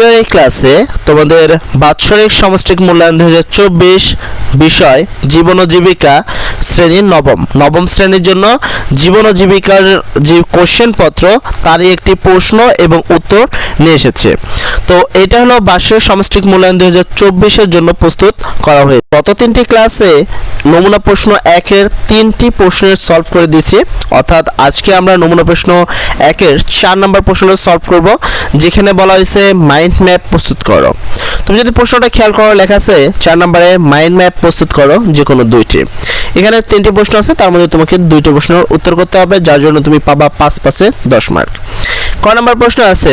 এই ক্লাসে তোমাদের বাৎসরিক সমষ্টিক মূল্যায়ন দুই হাজার চব্বিশ বিষয় জীবন ও জীবিকা শ্রেণির নবম। নবম শ্রেণির জন্য জীবন ও জীবিকার যে কোশ্চেন পত্র, তারই একটি প্রশ্ন এবং উত্তর নিয়ে এসেছে। তো এটা হলো বার্ষিক সমষ্টিক মূল্যায়ন দুই হাজার জন্য প্রস্তুত করা হয়েছে। গত তিনটি ক্লাসে নমুনা প্রশ্ন একের তিনটি প্রশ্নের সলভ করে দিয়েছি। অর্থাৎ আজকে আমরা নমুনা প্রশ্ন একের চার নম্বর প্রশ্নটা সলভ করব, যেখানে বলা হয়েছে মাইন্ড ম্যাপ প্রস্তুত করো। তুমি যদি প্রশ্নটা খেয়াল করো, লেখা আছে চার নম্বরে মাইন্ড ম্যাপ প্রস্তুত করো যে কোনো দুইটি। এখানে তিনটি প্রশ্ন আছে, তার মধ্যে তোমাকে দুইটি প্রশ্নের উত্তর করতে হবে, যার জন্য তুমি পাবা পাঁচ পাশে দশ মার্ক ক নম্বর প্রশ্ন আছে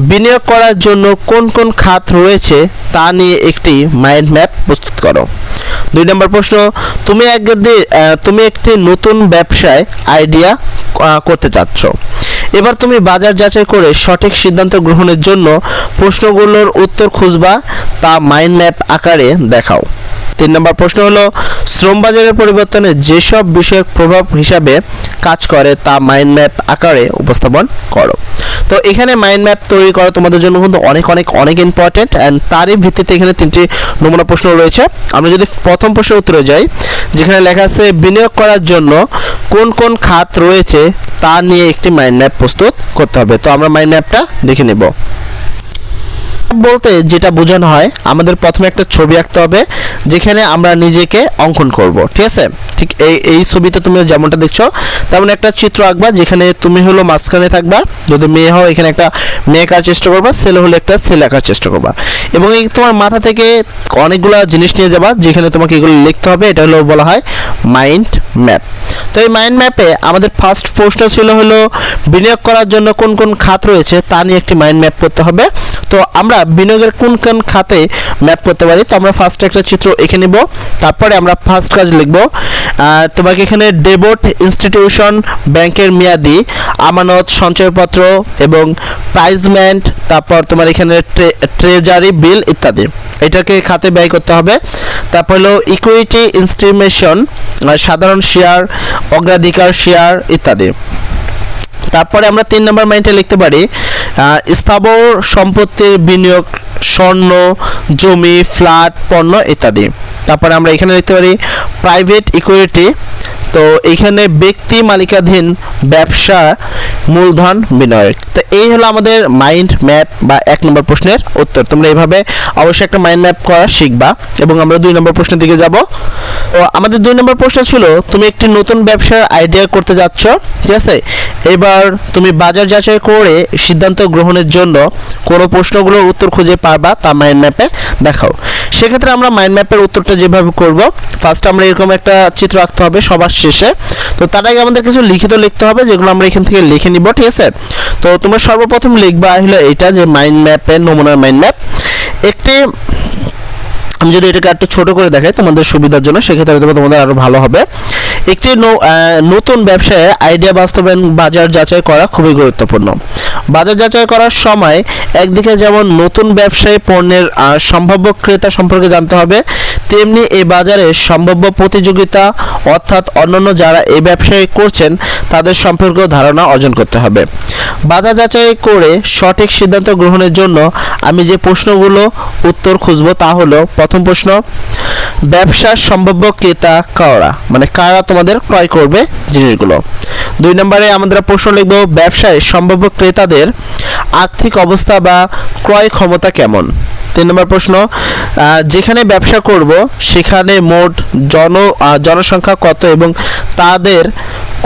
বিনিয়োগ করার জন্য কোন কোন খাত রয়েছে তা নিয়ে একটি মাইন্ড ম্যাপ প্রস্তুত করো। দুই নম্বর প্রশ্ন তুমি একদি আহ, তুমি একটি নতুন ব্যবসায় আইডিয়া করতে চাচ্ছ। এবার তুমি বাজার যাচাই করে সঠিক সিদ্ধান্ত গ্রহণের জন্য প্রশ্নগুলোর উত্তর খুঁজবা তা মাইন্ড ম্যাপ আকারে দেখাও। তিন নম্বর প্রশ্ন হলো শ্রম বাজারের পরিবর্তনে যেসব বিষয়ক প্রভাব হিসাবে কাজ করে তা মাইন্ড ম্যাপ আকারে উপস্থাপন করো। তো এখানে মাইন্ড ম্যাপ তৈরি করা তোমাদের জন্য কিন্তু অনেক অনেক অনেক ইম্পর্টেন্ট অ্যান্ড তারই ভিত্তিতে এখানে তিনটি নমুনা প্রশ্ন রয়েছে। আমরা যদি প্রথম প্রশ্নের উত্তরে যাই, যেখানে লেখা আছে, বিনিয়োগ করার জন্য কোন কোন খাত রয়েছে তা নিয়ে একটি মাইন্ড ম্যাপ প্রস্তুত করতে হবে। তো আমরা মাইন্ড ম্যাপটা দেখে নেব। বলতে যেটা বোঝানো হয়, আমাদের প্রথমে একটা ছবি আঁকতে হবে। যেখানে আমরা নিজেকে অঙ্কন করব, ঠিক আছে? ঠিক এই এই ছবিতে তুমি যেমনটা দেখছ, তেমন একটা চিত্র আঁকবা যেখানে তুমি হলো মাঝখানে থাকবা, যদি মেয়ে হও এখানে একটা মেয়ে আঁকার চেষ্টা করবা, ছেলে হলে একটা ছেলে আঁকার চেষ্টা করবা। এবং এই তোমার মাথা থেকে অনেকগুলো জিনিস নিয়ে যাবা, যেখানে তোমাকে এগুলো লিখতে হবে, এটা হলো বলা হয় মাইন্ড ম্যাপ তো এই মাইন্ড ম্যাপে আমাদের ফার্স্ট প্রশ্ন ছিল হলো, বিনিয়োগ করার জন্য কোন কোন খাত রয়েছে তা নিয়ে একটি মাইন্ড ম্যাপ করতে হবে। তো আমরা বিনিয়োগের কোন কোন খাতে ম্যাপ করতে পারি? তো আমরা ফার্স্ট একটা চিত্র এঁকে নিব, তারপরে আমরা ফার্স্ট কাজ লিখব। তোমাকে এখানে ডেবোট ইনস্টিটিউশন ব্যাংকের মেয়াদি, আমানত, সঞ্চয়পত্র এবং প্রাইজমেন্ট তারপর তোমার এখানে ট্রেজারি বিল ইত্যাদি। এটাকে খাতে ব্যয় করতে হবে। তারপর হলো ইকুইটি ইনস্ট্রিমেশন সাধারণ শেয়ার অগ্রাধিকার শেয়ার ইত্যাদি। তারপরে আমরা তিন নম্বর মাইন্ডে লিখতে পারি স্থাবর সম্পত্তির বিনিয়োগ, স্বর্ণ, জমি, ফ্ল্যাট, পণ্য ইত্যাদি। তারপরে আমরা এখানে লিখতে পারি প্রাইভেট ইকুইটি তো এখানে ব্যক্তি মালিকাধীন ব্যবসা মূলধন বিনিয়োগ। তো এই হলো আমাদের মাইন্ড ম্যাপ বা এক নম্বর প্রশ্নের উত্তর। তোমরা এইভাবে অবশ্যই একটা মাইন্ড ম্যাপ করা শিখবা এবং আমরা দুই নম্বর প্রশ্নের দিকে যাব। তো আমাদের দুই নম্বর প্রশ্ন ছিল, তুমি একটি নতুন ব্যবসার আইডিয়া করতে যাচ্ছ, ঠিক আছে? এবার তুমি বাজার যাচাই করে সিদ্ধান্ত গ্রহণের জন্য কোনো প্রশ্নগুলোর উত্তর খুঁজে পারবা তা মাইন্ড ম্যাপে দেখাও। সেক্ষেত্রে আমরা মাইন্ড ম্যাপের উত্তরটা যেভাবে করব ফার্স্ট আমরা এরকম একটা চিত্র আঁকতে হবে সবার শেষে। তো তার আগে আমাদের কিছু লিখিত লিখতে হবে, যেগুলো আমরা এখান থেকে লিখে নিব, ঠিক আছে? তো তোমরা সর্বপ্রথম লিখবা হলো এটা যে মাইন্ড ম্যাপের নমুনার মাইন্ড ম্যাপ একটি, আমি যদি এটাকে একটু ছোট করে দেখাই তোমাদের সুবিধার জন্য, সেক্ষেত্রে তোমাদের আরও ভালো হবে। একটি নতুন ব্যবসায় আইডিয়া বাস্তবায়ন বাজার যাচাই করা খুবই গুরুত্বপূর্ণ। বাজার যাচাই করার সময় একদিকে যেমন নতুন ব্যবসায়ী পণ্যের সম্ভাব্য ক্রেতা সম্পর্কে জানতে হবে, তেমনি এই বাজারে সম্ভাব্য প্রতিযোগিতা অর্থাৎ অন্যান্য যারা এই ব্যবসায় করছেন তাদের সম্পর্কেও ধারণা অর্জন করতে হবে। বাজার যাচাই করে সঠিক সিদ্ধান্ত গ্রহণের জন্য আমি যে প্রশ্নগুলো উত্তর খুঁজব তা হলো, প্রথম প্রশ্ন ব্যবসার সম্ভাব্য ক্রেতা কারা? মানে কারা তোমাদের ক্রয় করবে জিনিসগুলো? দুই নম্বরে আমাদের প্রশ্ন লিখব, ব্যবসায় সম্ভাব্য ক্রেতাদের আর্থিক অবস্থা বা ক্রয় ক্ষমতা কেমন? তিন নম্বর প্রশ্ন যেখানে ব্যবসা করব, সেখানে মোট জন জনসংখ্যা কত এবং তাদের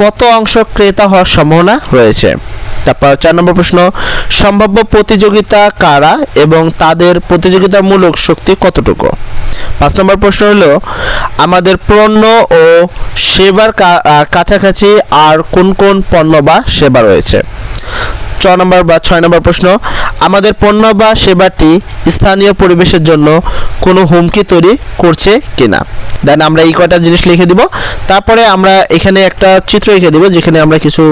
কত অংশ ক্রেতা হওয়ার সম্ভাবনা রয়েছে? তারপর চার নম্বর প্রশ্ন, সম্ভাব্য প্রতিযোগিতা কারা এবং তাদের প্রতিযোগিতামূলক শক্তি কতটুকু? পাঁচ নম্বর প্রশ্ন হলো, আমাদের পণ্য ও সেবার কাছাকাছি আর কোন কোন পণ্য বা সেবা রয়েছে? ছ নম্বর বা ছয় নম্বর প্রশ্ন, আমাদের পণ্য বা সেবাটি স্থানীয় পরিবেশের জন্য কোনো হুমকি তৈরি করছে কিনা? দেন আমরা এই কয়টা জিনিস লিখে দিব। তারপরে আমরা এখানে একটা চিত্র লিখে দিব, যেখানে আমরা কিছু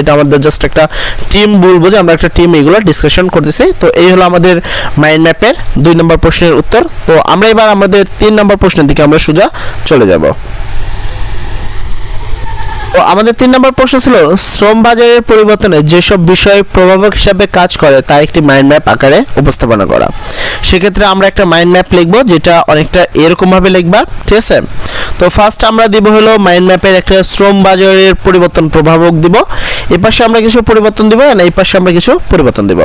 এটা আমাদের জাস্ট একটা টিম বলব যে আমরা একটা টিম এগুলো ডিসকাশন করতেছি। তো এই হলো আমাদের মাইন্ড ম্যাপের দুই নম্বর প্রশ্নের উত্তর। তো আমরা এবার আমাদের তিন নম্বর প্রশ্নের দিকে আমরা সোজা চলে যাব। তো আমাদের তিন নম্বর প্রশ্ন ছিল, শ্রম বাজারের পরিবর্তনে যেসব বিষয় প্রভাবক হিসাবে কাজ করে, তা একটি মাইন্ড ম্যাপ আকারে উপস্থাপনা করা। সেক্ষেত্রে আমরা একটা মাইন্ড ম্যাপ লিখব, যেটা অনেকটা এরকমভাবে লিখবা, ঠিক আছে? তো ফার্স্ট আমরা দিব হলো মাইন্ড ম্যাপের একটা শ্রম বাজারের পরিবর্তন প্রভাবক দিব। এই পাশে আমরা কিছু পরিবর্তন দিব আর এই পাশে আমরা কিছু পরিবর্তন দিব।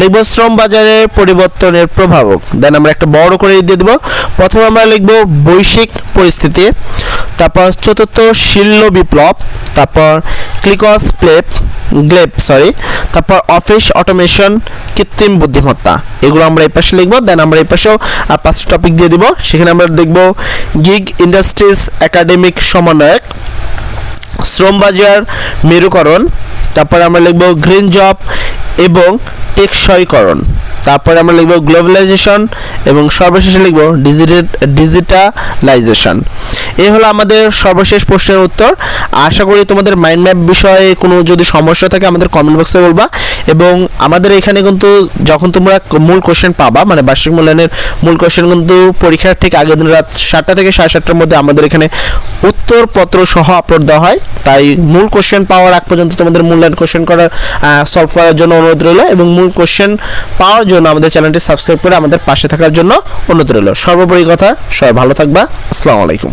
লিখব শ্রম বাজারের পরিবর্তনের প্রভাবক। দেন আমরা একটা বড় করে দিয়ে দিব। প্রথমে আমরা লিখব বৈশ্বিক পরিস্থিতি, তারপর চতুর্থ শিল্য বিপ্লব, তারপর ক্লিকস প্লেপ গ্লেপ সরি তারপর অফিস অটোমেশন কৃত্রিম বুদ্ধিমত্তা। এগুলো আমরা এই পাশে লিখব দেন আমরা এই পাশেও পাঁচটা টপিক দিয়ে দিব। সেখানে আমরা দেখব গিগ ইন্ডাস্ট্রিজ একাডেমিক সমন্বয়ক, শ্রম বাজার, মেরুকরণ, তারপরে আমরা লিখব গ্রিন জব এবং টেকসইকরণ। তারপরে আমরা লিখব গ্লোবালাইজেশন এবং সর্বশেষে লিখব ডিজিটাল ডিজিটালাইজেশন এই হলো আমাদের সর্বশেষ প্রশ্নের উত্তর। আশা করি তোমাদের মাইন্ড ম্যাপ বিষয়ে কোনো যদি সমস্যা থাকে আমাদের কমেন্ট বক্সে বলবা। এবং আমাদের এখানে কিন্তু যখন তোমরা মূল কোশ্চেন পাবা মানে বার্ষিক মূল্যায়নের মূল কোশ্চেন কিন্তু পরীক্ষার ঠিক আগের দিন রাত সাতটা থেকে সাড়ে সাতটার মধ্যে আমাদের এখানে উত্তরপত্র সহ আপলোড দেওয়া হয়। তাই মূল কোশ্চেন পাওয়ার আগ পর্যন্ত তোমাদের মূল্যায়ন কোশ্চেন করার সলভ করার জন্য অনুরোধ রইল এবং মূল কোশ্চেন পাওয়ার জন্য আমাদের চ্যানেলটি সাবস্ক্রাইব করে আমাদের পাশে থাকার জন্য অনুরোধ রইল। সর্বোপরি কথা, সবাই ভালো থাকবা। আসসালামু আলাইকুম।